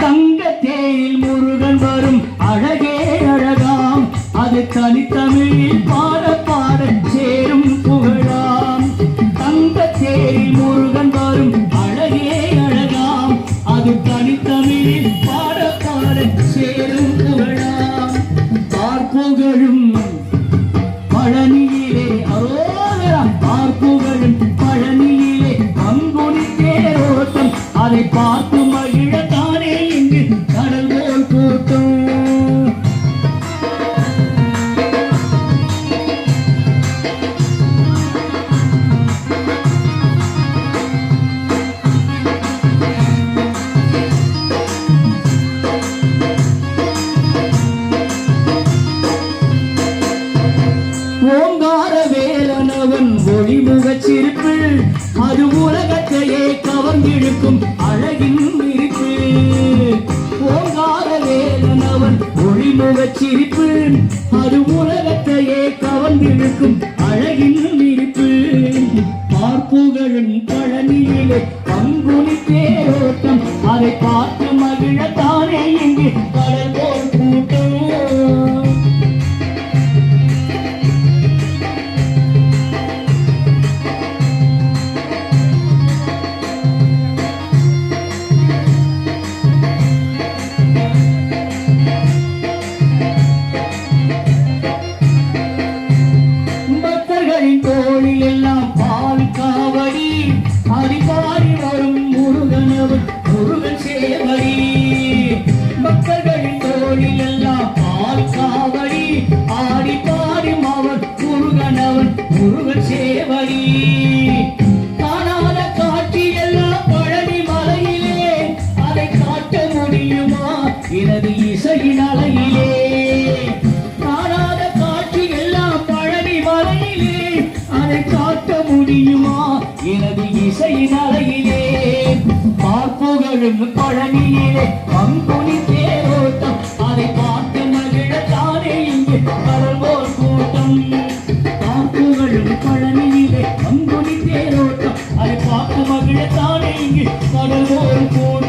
தங்க தேயில் முருகன் வரும். அழகே அழகாம். அது தனித்தமிழில் பாட பாட சேரும் புகழாம். தங்க தேயில் முருகன் வரும். அழகே அழகாம். அது தனித்தமிழில் பாட பாட சேரும் புகழாம். பார்ப்புகழும் பழனியிலே அரோகரா. பார்ப்புகழும் அது உலகத்தையே கவர்ந்திழுக்கும் அழகின் இருப்பு. ஓங்கார அவன் ஒளிமுகச் சிரிப்பு அது உலகத்தையே கவர்ந்திழுக்கும் அழகின் இருப்பு. பார்ப்புகழும் பழனியிலே பங்குனி தேரோட்டம். அதை பார்த்து மகிழத்தானே இங்கு. கடல் முருகன் சேவடி காணாத காட்சி எல்லாம் பழனி மலையிலே. அதை காட்ட முடியுமா? எனது இசையின் அலையிலே. காணாத காட்சி எல்லாம் பழனி மலையிலே. அதை காட்ட முடியுமா? எனது இசையின் அலையிலே. பார்ப்புகழும் பழனியிலே பங்குனி தானே அதை பார்த்து இங்கு